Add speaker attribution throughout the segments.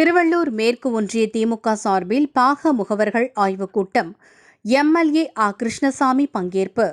Speaker 1: திருவள்ளூர் மேற்கு ஒன்றிய திமுக சார்பில் பாக முகவர்கள் ஆய்வுக் கூட்டம். எம்எல்ஏ ஆ. கிருஷ்ணசாமி பங்கேற்பு.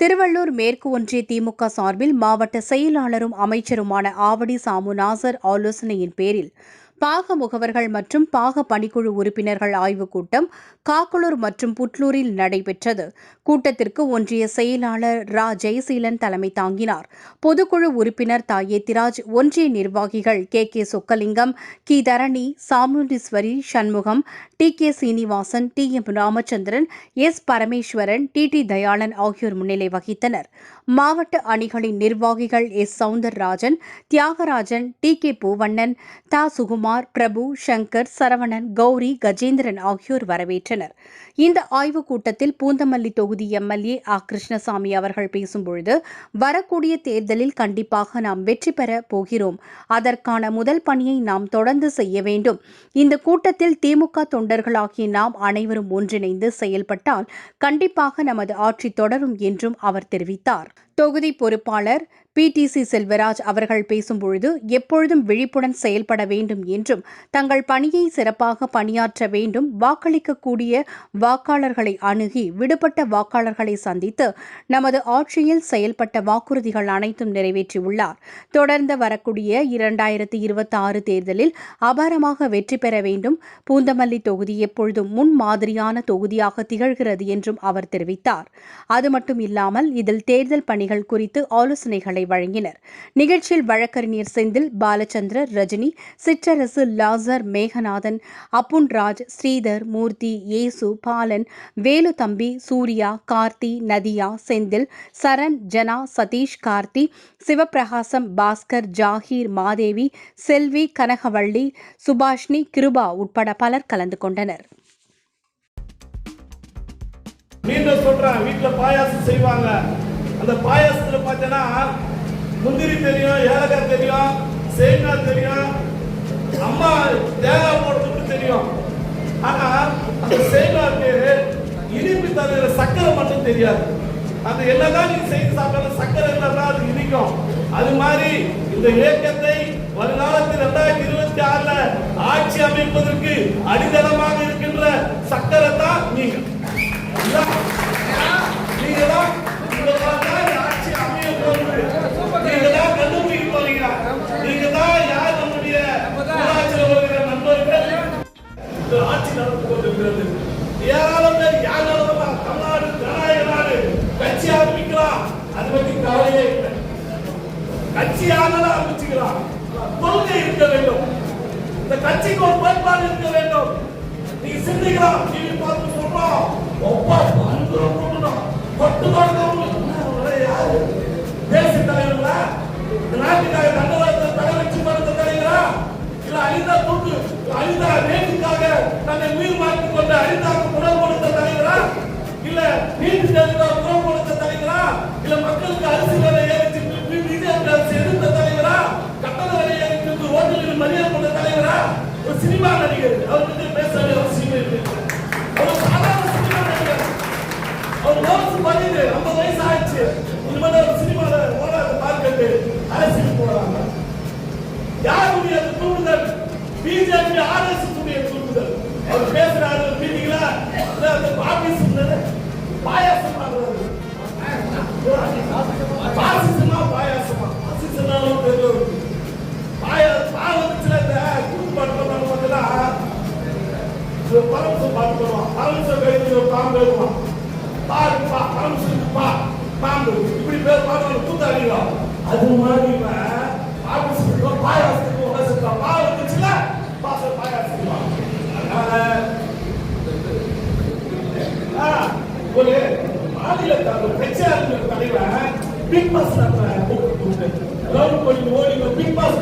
Speaker 1: திருவள்ளூர் மேற்கு ஒன்றிய திமுக சார்பில் மாவட்ட செயலாளரும் அமைச்சருமான ஆவடி சாமு நாசர் ஆலோசனையின் பேரில் பாக முகவர்கள் மற்றும் பாக பணிக்குழு உறுப்பினர்கள் ஆய்வுக் கூட்டம் காக்குளூர் மற்றும் புட்லூரில் நடைபெற்றது. கூட்டத்திற்கு ஒன்றிய செயலாளர் ரா. ஜெயசீலன் தலைமை தாங்கினார். பொதுக்குழு உறுப்பினர் தாயேத்திராஜ் ஒன்றிய நிர்வாகிகள் கே. கே. சொக்கலிங்கம் கி. Dharani Chamundeeswari Shanmugam T. K. Srinivasan T. M. Ramachandran S. Parameswaran T. T. Dayalan ஆகியோர் முன்னிலை வகித்தனர். மாவட்ட அணிகளின் நிர்வாகிகள் S. Soundararajan Thiyagarajan T. K. Poovannan தா. சுகுமார் பிரபு சங்கர் சரவணன் கௌரி கஜேந்திரன் ஆகியோர் வரவேற்றனர். இந்த ஆய்வுக் கூட்டத்தில் பூந்தமல்லி தொகுதி எம்எல்ஏ ஆ. கிருஷ்ணசாமி அவர்கள் பேசும்பொழுது வரக்கூடிய தேர்தலில் கண்டிப்பாக நாம் வெற்றி பெற போகிறோம். அதற்கான முதல் பணியை நாம் தொடர்ந்து செய்ய வேண்டும். இந்த கூட்டத்தில் திமுக தொண்டர்களாகிய நாம் அனைவரும் ஒன்றிணைந்து செயல்பட்டால் கண்டிப்பாக நமது ஆட்சி தொடரும் என்றும் அவர் தெரிவித்தார். தொகுதி பொறுப்பாளர் பிடிசி செல்வராஜ் அவர்கள் பேசும்பொழுது எப்பொழுதும் விழிப்புடன் செயல்பட வேண்டும் என்றும் தங்கள் பணியை சிறப்பாக பணியாற்ற வேண்டும் வாக்களிக்கக்கூடிய வாக்காளர்களை அணுகி விடுபட்ட வாக்காளர்களை சந்தித்து நமது ஆட்சியில் செயல்பட்ட வாக்குறுதிகள் அனைத்தும் நிறைவேற்றியுள்ளார். தொடர்ந்து வரக்கூடிய இரண்டாயிரத்தி இருபத்தி ஆறு தேர்தலில் அபாரமாக வெற்றி பெற வேண்டும். பூந்தமல்லி தொகுதி எப்பொழுதும் முன் மாதிரியான தொகுதியாக திகழ்கிறது என்றும் அவர் தெரிவித்தார். அது மட்டும் இல்லாமல் இதில் தேர்தல் பணிகள் குறித்து ஆலோசனைகளை வழங்கினர். நிகழ்ச்சியில் வழக்கறிஞர் செந்தில் பாலச்சந்திர ரஜினி சிற்றரசு லாசர் மேகநாதன் அப்புன்ராஜ் ஸ்ரீதர் மூர்த்தி ஏசு பாலன் வேலு தம்பி சூர்யா கார்த்தி நதியா செந்தில் சரண் ஜனா சதீஷ் கார்த்தி சிவபிரகாசம் பாஸ்கர் ஜாகீர் மாதேவி செல்வி கனகவள்ளி சுபாஷ்னி கிருபா உட்பட பலர் கலந்து கொண்டனர்.
Speaker 2: மீண்டும் சொல்றேன் வீட்டுல பாயாசம் செய்வாங்க. அந்த பாயாசத்தில் பார்த்தீங்கன்னா முந்திரி தெரியும் ஏலக்காய் தெரியும் சேமியா தெரியும் அம்மா தேங்காய் போடுறதுக்கு தெரியும். ஆனா அந்த சேமியாவுக்கு இனிப்பு தவிர சக்கரை மட்டும் தெரியாது. அந்த என்னதான் நீ செய்து சாப்பிட்டாலும் சக்கரை இல்லைன்னா அது இனிக்கும். அது மாதிரி இந்த இயக்கத்தை வருங்காலத்தில் இரண்டாயிரத்தி இருபத்தி ஆறுல ஆட்சி அமைப்பதற்கு அடித்தளமாக இருக்கின்ற சக்கரை தான் நீங்கள் கட்சி ஆனாலும் ஆரம்பிச்சுக்கலாம் கொள்கை இருக்க வேண்டும். இந்த கட்சிக்கு ஒரு கோட்பாடு இருக்க வேண்டும். நீங்க சிந்திக்கலாம் டிவி பார்த்து சொல்றோம் ஒப்பா பயங்கரம் கொட்டு பட்டு தொடர்ந்து யாரு? தேசிய தலைவர்களா? ஒரு சினிமா நடிகர் அவர் வந்து பேச வேண்டிய அவசியம் இருக்கு அவர் சாதாரண சினிமா நடிகர். அவர் வயசு பதினேழு ஐம்பது வயசு ஆயிடுச்சு. இனிமேல் ஒரு சினிமாவில் ஓடாத பார்க்கட்டு அரசியல். பாம்பு எழுவான் பாருப்பா பரமசம் பா பாம்பு இப்படி பேர் பாருங்க கூத்தாடிவா அது மாதிரி இவன் ஆபீஸ்க்கு பாயாசத்துக்கு உபசத்தா பால் வந்துச்சுல பாச பாயாசம் அதனால ஆ, ஒரு மாநில தலைவர் கட்சியாளர் தலைவர் பிக் பாஸ் கூப்பிட்டு ரவுண்ட் பண்ணி ஓடி பிக் பாஸ்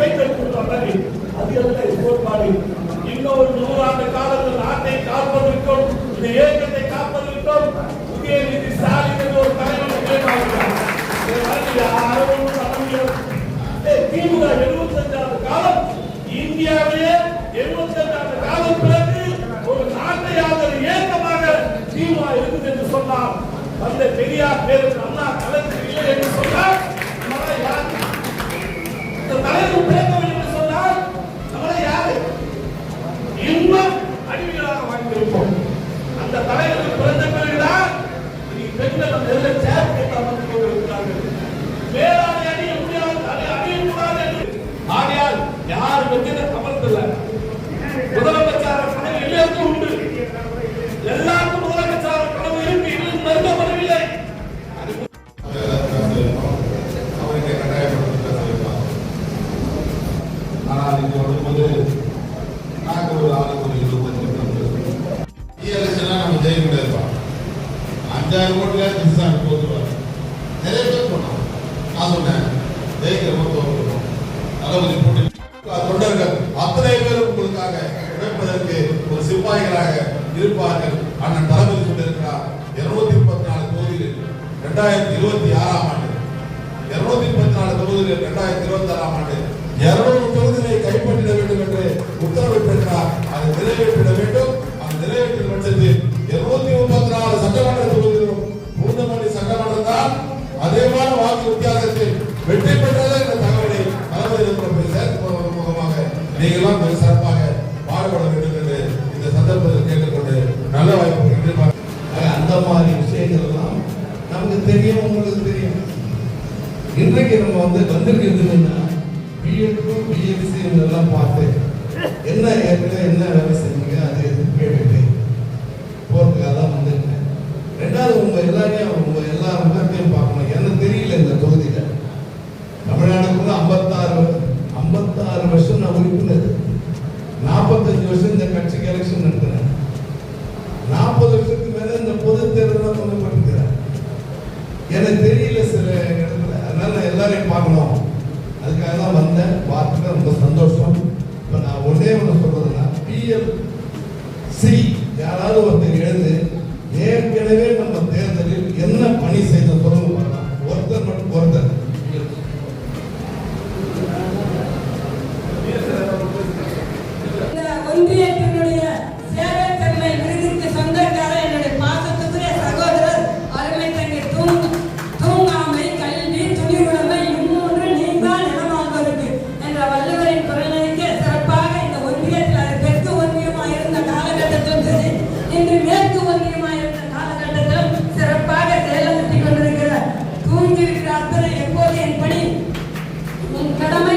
Speaker 2: என்று அந்த பெரியார் பேருக்கு அண்ணா தலைக்கு இல்லை என்று சொன்னால் நம்மளை யார் இந்த தலைக்கு பேசவில்லை என்று சொன்னால் நம்மளை யாரு? இன்னும் அடிமைகளாக வாங்கியிருப்போம் அந்த தலைவருக்கு பிறந்த பிறகுதான் பெண்கள் அந்த இதில் சேர்க்கை அமர்ந்து கொண்டிருக்கிறார்கள். வேளாண் அணிய முடியாது அதை அணியக்கூடாது ஆகையால் யார் வெற்றில அமர்ந்தில்லை
Speaker 3: பேரும் உழைப்பதற்கு ஒரு சிப்பாய்களாக இருப்பார்கள். அண்ணன் தளபதி கொண்டிருக்கிறார். இருநூத்தி முப்பத்தி நாலு தொகுதியில் இரண்டாயிரத்தி இருபத்தி ஆறாம் ஆண்டு. இருநூத்தி முப்பத்தி நாலு தொகுதியில் இரண்டாயிரத்தி இருபத்தி ஆறாம் ஆண்டு. இருநூறு தொகுதிகளை கைப்பற்றிட வேண்டும் என்று உத்தரவிட்டிருக்கிறார். அதை நிறைவேற்றிட வேண்டும். அந்த நிறைவேற்றிய பட்சத்தில் இருநூத்தி
Speaker 4: இன்றைக்கு நம்ம வந்து வந்திருக்கிறது என்னன்னா பிஎட்டும் பிஎஸ்சி எல்லாம் பார்த்து என்ன ஏற்கனவே என்ன வேலை செஞ்சீங்க அது கேட்டுட்டு போறதுக்காக தான் வந்திருக்கேன். ரெண்டாவது உங்க எல்லாரையும் உங்க எல்லா முகத்தையும் பார்க்கணும். எனக்கு தெரியல இந்த தொகுதியில சரி யாராவது ஒருத்தர் எழுந்து ஏற்கனவே நம்ம தேர்தலில் என்ன பணி செய்த சொல்லுங்க ஒருத்தர் மட்டும் ஒருத்தர் இன்று மேற்கு வங்கியமாயிருந்த காலகட்டத்தில் சிறப்பாக செயலாற்றி கொண்டிருக்கிற தூங்கியிருக்கிற அத்தனை எப்போது என் பணி உன் கடமை